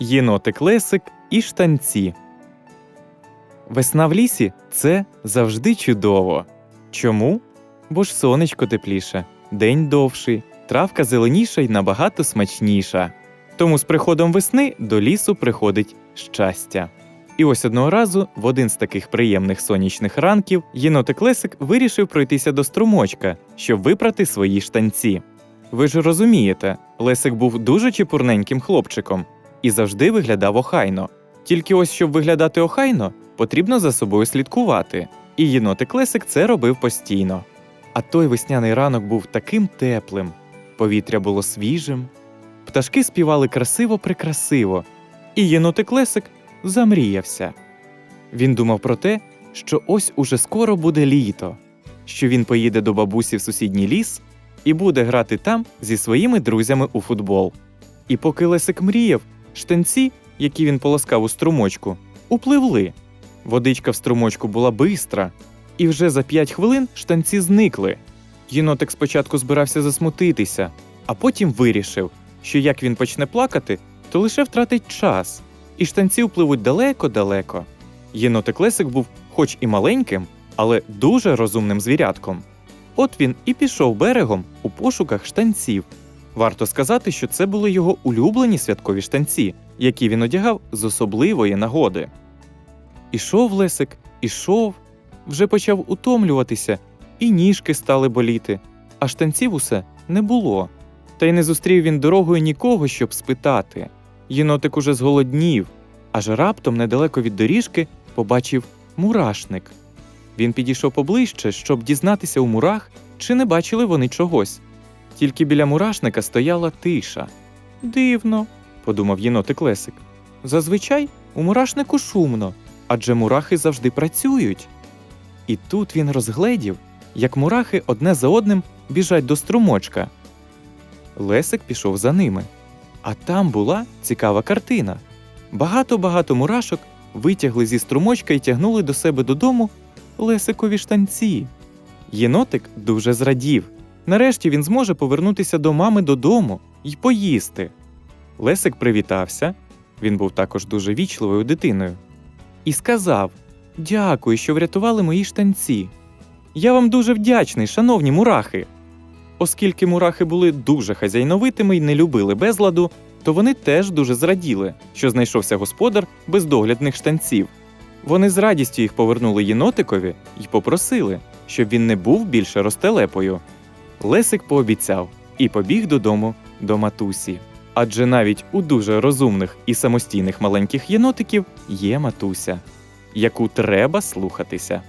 Єнотик Лесик і штанці. Весна в лісі це завжди чудово. Чому? Бо ж сонечко тепліше, день довший, травка зеленіша й набагато смачніша. Тому з приходом весни до лісу приходить щастя. І ось одного разу, в один з таких приємних сонячних ранків, єнотик Лесик вирішив пройтися до струмочка, щоб випрати свої штанці. Ви ж розумієте, Лесик був дуже чепурненьким хлопчиком і завжди виглядав охайно. Тільки ось щоб виглядати охайно, потрібно за собою слідкувати. І єнотик Лесик це робив постійно. А той весняний ранок був таким теплим, повітря було свіжим, пташки співали красиво-прекрасиво, і єнотик Лесик замріявся. Він думав про те, що ось уже скоро буде літо, що він поїде до бабусі в сусідній ліс і буде грати там зі своїми друзями у футбол. І поки Лесик мріяв, штанці, які він полоскав у струмочку, upливли. Водичка в струмочку була бистра, і вже за п'ять хвилин штанці зникли. Єнотик спочатку збирався засмутитися, а потім вирішив, що як він почне плакати, то лише втратить час, і штанці впливуть далеко-далеко. Єнотик Лесик був хоч і маленьким, але дуже розумним звірятком. От він і пішов берегом у пошуках штанців. Варто сказати, що це були його улюблені святкові штанці, які він одягав з особливої нагоди. Ішов Лесик, ішов, вже почав утомлюватися, і ніжки стали боліти, а штанців усе не було. Та й не зустрів він дорогою нікого, щоб спитати. Єнотик уже зголоднів, аж раптом недалеко від доріжки побачив мурашник. Він підійшов поближче, щоб дізнатися у мурах, чи не бачили вони чогось. Тільки біля мурашника стояла тиша. Дивно, подумав єнотик Лесик. Зазвичай у мурашнику шумно, адже мурахи завжди працюють. І тут він розгледів, як мурахи одне за одним біжать до струмочка. Лесик пішов за ними. А там була цікава картина. Багато-багато мурашок витягли зі струмочка і тягнули до себе додому Лесикові штанці. Єнотик дуже зрадів. Нарешті він зможе повернутися до мами додому і поїсти. Лесик привітався, він був також дуже вічливою дитиною, і сказав: Дякую, що врятували мої штанці. Я вам дуже вдячний, шановні мурахи. Оскільки мурахи були дуже хазяйновитими і не любили безладу, то вони теж дуже зраділи, що знайшовся господар бездоглядних штанців. Вони з радістю їх повернули єнотикові і попросили, щоб він не був більше ростелепою. Лесик пообіцяв і побіг додому до матусі. Адже навіть у дуже розумних і самостійних маленьких єнотиків є матуся, яку треба слухатися.